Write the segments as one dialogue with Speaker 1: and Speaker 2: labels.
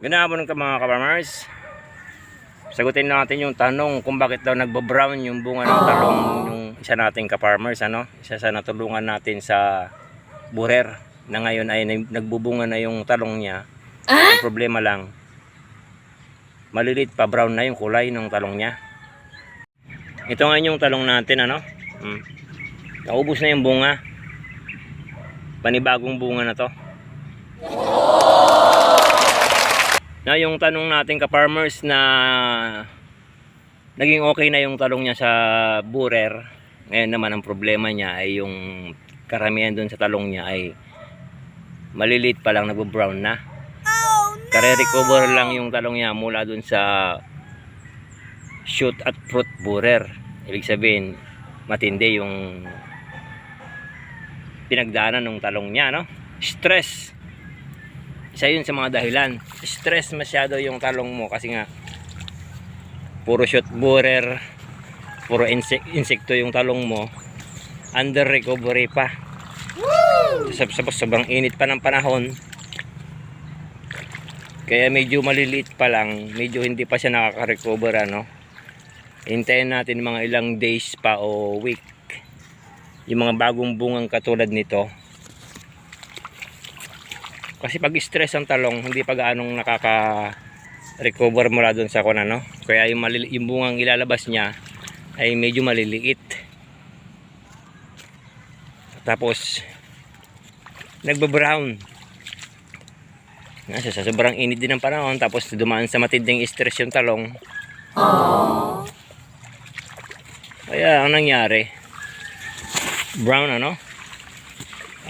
Speaker 1: Ginabon ka mga kabarmers. Sagutin natin yung tanong kung bakit daw nagbo-brown yung bunga ng talong yung isa nating kaparmers ano. Isa sa natulungan natin sa burer na ngayon ay nag- nagbubunga na yung talong niya. Ang problema lang malilit pa brown na yung kulay ng talong niya. Ito nga yung talong natin ano. Hmm. Naubos na yung bunga. Panibagong bunga na to. Na yung tanong natin ka-farmers na naging okay na yung talong niya sa burer. Ngayon naman ang problema niya ay yung karamihan doon sa talong niya ay malilit pa lang nagbo-brown na. Kare-recover lang yung talong niya mula doon sa shoot at fruit borer. Ibig sabihin, matindi yung pinagdaanan ng talong niya, no? Stress. Isa yun sa mga dahilan. Stress masyado yung talong mo kasi nga puro shoot borer, puro insek insekto yung talong mo. Under recovery pa. Sa, sa, sobrang init pa ng panahon. Kaya medyo maliliit pa lang, medyo hindi pa siya nakaka-recover ano. Hintayin natin mga ilang days pa o week. Yung mga bagong bungang katulad nito. Kasi pag stress ang talong, hindi pa gaanong nakaka-recover mula doon sa kuna, no? Kaya yung, malili- yung bungang ilalabas niya ay medyo maliliit. Tapos, nagba-brown. Nasa sa sobrang init din ng panahon tapos dumaan sa matinding stress yung talong. Kaya ang nangyari, brown ano?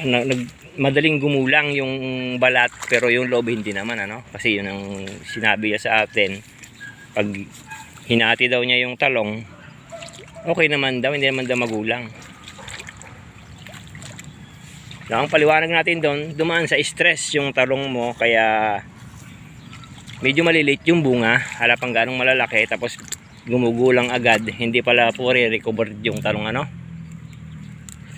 Speaker 1: Nag, madaling gumulang yung balat pero yung loob hindi naman ano? Kasi yun ang sinabi niya sa atin. Pag hinati daw niya yung talong, okay naman daw, hindi naman daw magulang. So, ang paliwanag natin doon, dumaan sa stress yung talong mo kaya medyo maliliit yung bunga, hala pang ganong malalaki tapos gumugulang agad, hindi pala po recover yung talong ano.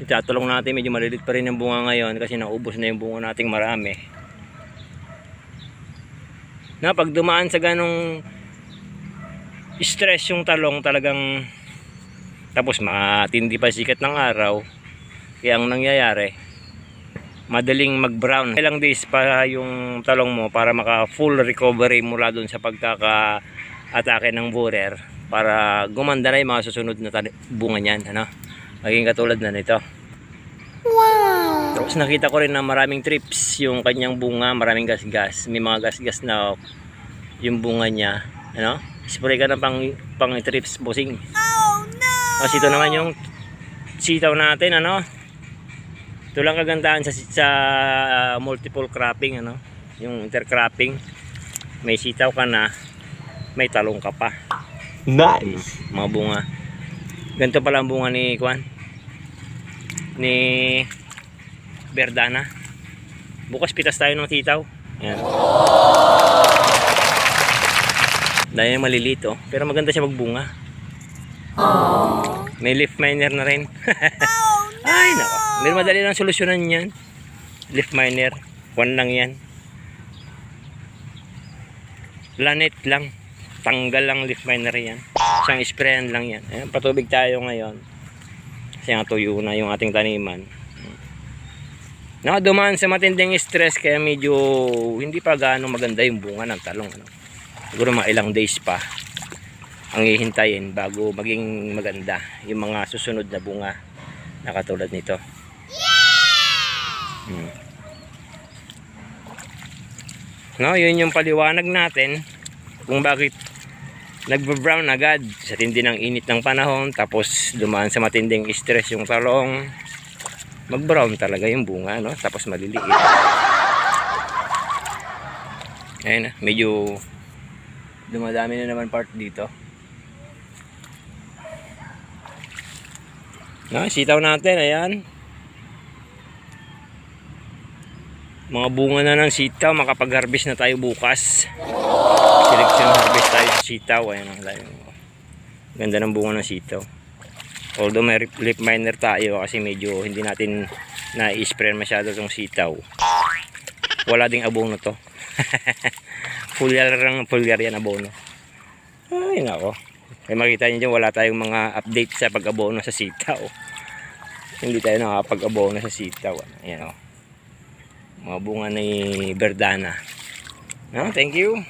Speaker 1: Kasi tatulong natin medyo maliliit pa rin yung bunga ngayon kasi naubos na yung bunga nating marami. Na pag dumaan sa ganong stress yung talong talagang tapos matindi pa sikat ng araw kaya ang nangyayari madaling mag-brown. Ilang days pa yung talong mo para maka full recovery mula dun sa pagkaka-atake ng borer para gumanda na yung mga susunod na bunga niyan. Ano? Maging katulad na nito. Wow! Tapos nakita ko rin na maraming trips yung kanyang bunga, maraming gas-gas. May mga gas-gas na yung bunga niya. Ano? Spray ka na pang, pang trips bossing. Oh no! Tapos ito naman yung sitaw natin, ano? Ito lang kagandahan sa, sa uh, multiple cropping, ano? Yung intercropping. May sitaw ka na, may talong ka pa.
Speaker 2: Nice.
Speaker 1: Mga bunga. Ganito pala ang bunga ni Kwan. Ni Berdana. Bukas pitas tayo ng sitaw. Ayan. Dahil maliliit oh. Pero maganda siya magbunga. May leaf miner na rin. Ay nako. Pero madali lang solusyonan yan. Leaf miner. One lang yan. Lanet lang. Tanggal lang leaf miner yan. Isang sprayan lang yan. Ayan, patubig tayo ngayon. Kasi nga tuyo na yung ating taniman. Na dumaan sa matinding stress kaya medyo hindi pa gaano maganda yung bunga ng talong. Ano? Siguro mga ilang days pa ang hihintayin bago maging maganda yung mga susunod na bunga na katulad nito. Hmm. No, yun yung paliwanag natin kung bakit nagbe-brown agad sa tindi ng init ng panahon tapos dumaan sa matinding stress yung talong mag-brown talaga yung bunga no? Tapos maliliit. Ayun na medyo dumadami na naman part dito. No sitaw natin ayan. Mga bunga na ng sitaw makapag-harvest na tayo bukas. Selection harvest tayo sitaw ayan ang layo ganda ng bunga ng sitaw although may lip miner tayo kasi medyo hindi natin na-spray masyado itong sitaw wala ding abong na to Full year lang, full year yan abono. Ay, nako. Kaya makita niyo dyan, wala tayong mga update sa pag-abono sa sitaw. Hindi tayo nakapag-abono sa sitaw. Ayan o. Mga bunga ni Verdana. No, thank you.